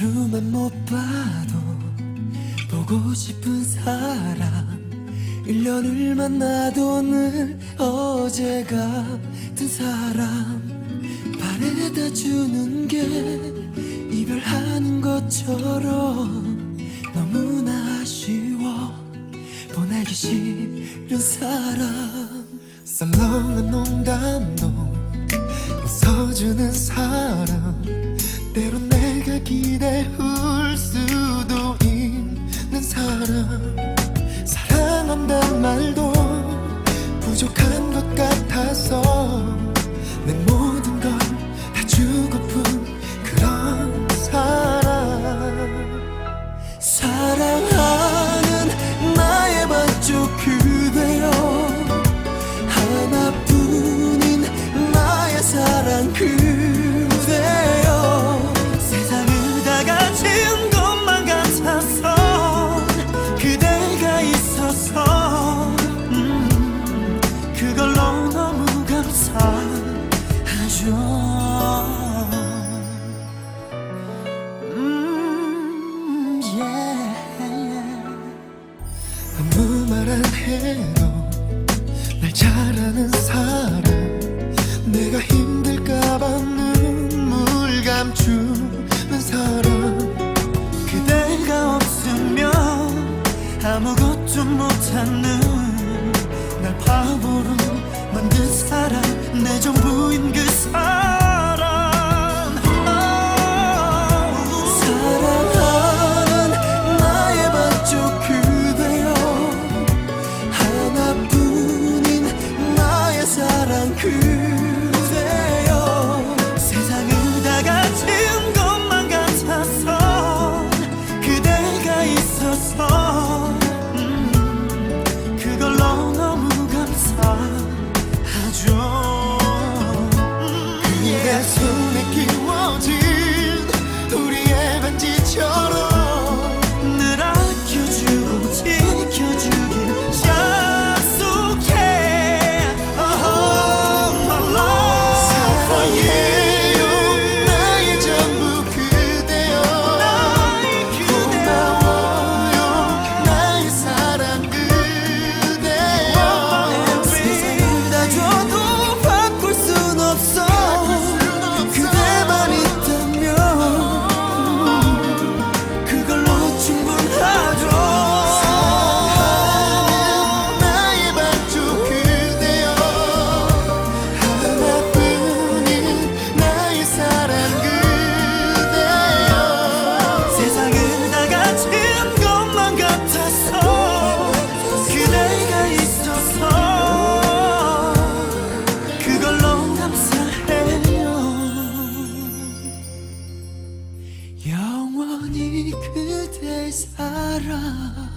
하루만 못 봐도 보고 싶은 사람. 1년을 만나도 늘 어제 같은 사람. 바래다 주는 게 이별하는 것처럼 너무나 아쉬워 보내기 싫은 사람. 썰렁한 농담도 웃어주는 사람. 때론 기대 후 해도 날 잘하는 사람. 키워진 우리의 반지처럼. 여전히 그대 사랑해요.